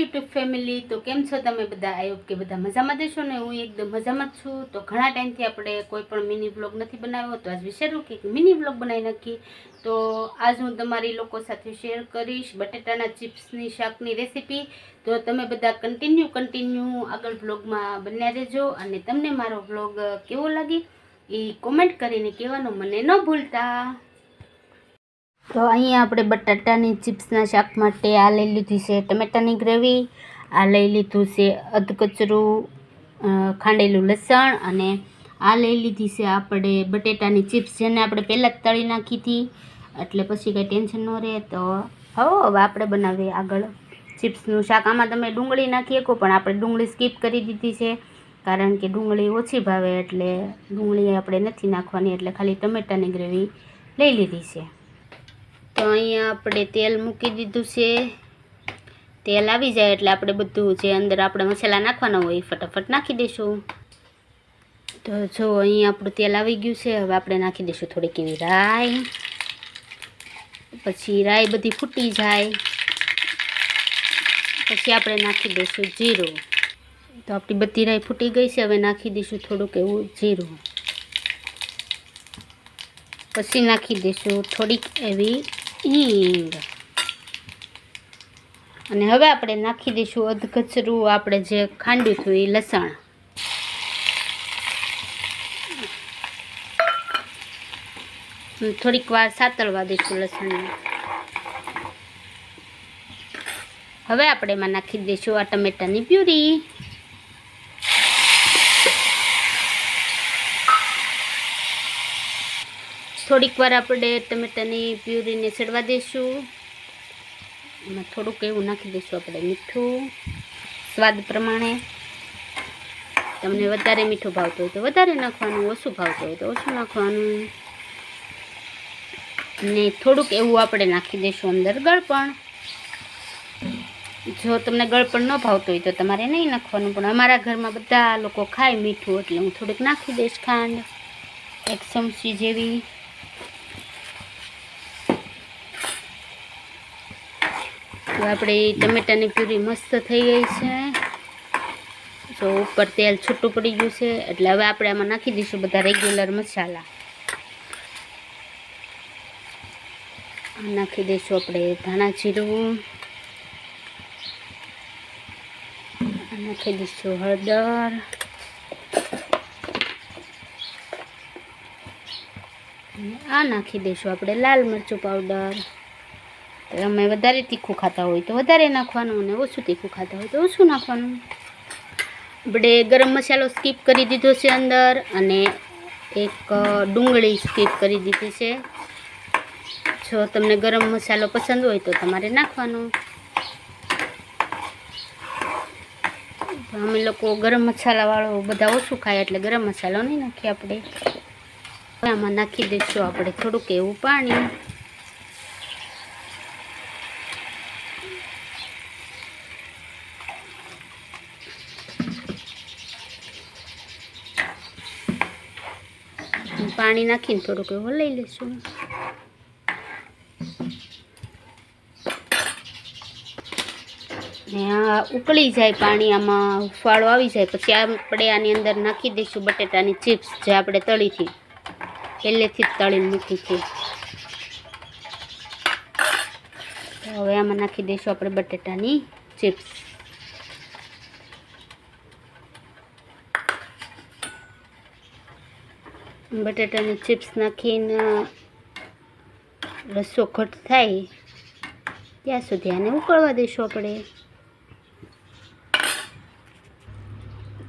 YouTube family? તો કેમ છો તમે બધા? આયોગ કે બધા મજામાં દેશો ને હું એકદમ મજામાં છું. તો ઘણા ટાઈમથી આપણે કોઈ પણ મિની બ્લોગ નથી બનાવ્યો તો આજ વિચાર્યું કે મિની બ્લોગ બનાવી નાખીએ. તો આજ હું તમારી લોકો સાથે શેર કરીશ બટેટાના ચિપ્સની શાકની રેસીપી. તો તમે બધા કન્ટિન્યુ કન્ટિન્યુ આગળ બ્લોગમાં બન્યા રહેજો અને તમને મારો બ્લોગ કેવો લાગે એ કોમેન્ટ કરીને કહેવાનું મને ન ભૂલતા. તો અહીંયા આપણે બટાટાની ચિપ્સના શાક માટે આ લઈ લીધી છે ટમેટાની ગ્રેવી, આ લઈ લીધું છે અધકચરું ખાંડેલું લસણ અને આ લઈ લીધી છે આપણે બટેટાની ચિપ્સ જેને આપણે પહેલાં જ તળી નાખી હતી. એટલે પછી કંઈ ટેન્શન ન રહે તો હવે હવે આપણે બનાવીએ આગળ ચિપ્સનું શાક. આમાં તમે ડુંગળી નાખી શકો, પણ આપણે ડુંગળી સ્કીપ કરી દીધી છે કારણ કે ડુંગળી ઓછી ભાવે એટલે ડુંગળી આપણે નથી નાખવાની એટલે ખાલી ટમેટાની ગ્રેવી લઈ લીધી છે. તો અહીંયા આપણે તેલ મૂકી દીધું છે. તેલ આવી જાય એટલે આપણે બધું જે અંદર આપણે મસાલા નાખવાના હોય એ ફટાફટ નાખી દઈશું. તો જો અહીંયા આપણું તેલ આવી ગયું છે, હવે આપણે નાખી દઈશું થોડીક એવી રાઈ. પછી રાઈ બધી ફૂટી જાય. પછી આપણે નાખી દઈશું જીરું. તો આપણી બધી રાઈ ફૂટી ગઈ છે, હવે નાખી દઈશું થોડુંક એવું જીરું. પછી નાખી દઈશું થોડીક એવી હિંગ અને હવે આપણે નાખી દઈશું અધકચરું આપણે જે ખાંડ્યું હતું એ લસણ. થોડીક વાર સાતળવા દઈશું લસણને. હવે આપણે એમાં નાખી દઈશું આ ટમેટાની પ્યુરી. થોડીક વાર આપણે ટમેટાની પ્યુરીને ચડવા દઈશું એમાં થોડુંક એવું નાખી દઈશું આપણે મીઠું. સ્વાદ પ્રમાણે. તમને વધારે મીઠું ભાવતું હોય તો વધારે નાખવાનું, ઓછું ભાવતું હોય તો ઓછું નાખવાનું. ને થોડુંક એવું આપણે નાખી દઈશું અંદર ગળપણ જો તમને ગળપણ ન ભાવતું હોય તો તમારે નહીં નાખવાનું, પણ અમારા ઘરમાં બધા લોકો ખાય મીઠું એટલે હું થોડુંક નાખી દઈશ ખાંડ. એક ચમચી જેવી. તો આપણી ટમેટાની પ્યુરી મસ્ત થઈ ગઈ છે. જો ઉપર તેલ છૂટું પડી ગયું છે. એટલે હવે આપણે આમાં નાખી દઈશું બધા રેગ્યુલર મસાલા. નાખી દઈશું આપણે ધાણા જીરું. નાખી દઈશું હળદર. આ નાખી દઈશું આપણે લાલ મરચું પાવડર અમે વધારે તીખું ખાતા હોય તો વધારે નાખવાનું અને ઓછું તીખું ખાતા હોય તો ઓછું નાખવાનું. આપણે ગરમ મસાલો સ્કીપ કરી દીધો છે અંદર અને એક ડુંગળી સ્કીપ કરી દીધી છે. જો તમને ગરમ મસાલો પસંદ હોય તો તમારે નાખવાનું. અમે લોકો ગરમ મસાલાવાળો બધા ઓછું ખાય એટલે ગરમ મસાલો નહીં નાખીએ આપણે. આમાં નાખી દઈશું આપણે થોડુંક એવું પાણી. પાણી નાખીને થોડુંક એવું લઈ લઈશું. ને આ ઉકળી જાય પાણી, આમાં ફાળો આવી જાય. પછી આપણે આની અંદર નાખી દઈશું બટેટાની ચિપ્સ જે આપણે તળીથી, પહેલેથી જ તળીને મૂકી છે. હવે આમાં નાખી દઈશું આપણે બટેટાની ચિપ્સ. બટેટાની ચિપ્સ નાખીને રસો ઘટ થાય, ત્યાં સુધી આને ઉકળવા દઈશું આપણે.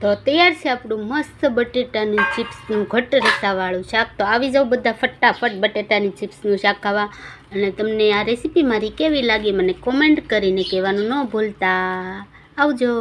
તો તૈયાર છે આપણું મસ્ત બટેટાનું ચિપ્સનું ઘટ રસાવાળું શાક. તો આવી જાઓ બધા ફટાફટ બટેટાની ચિપ્સનું શાક ખાવા. અને તમને આ રેસીપી મારી કેવી લાગી મને કોમેન્ટ કરીને કહેવાનું ન ભૂલતા. આવજો.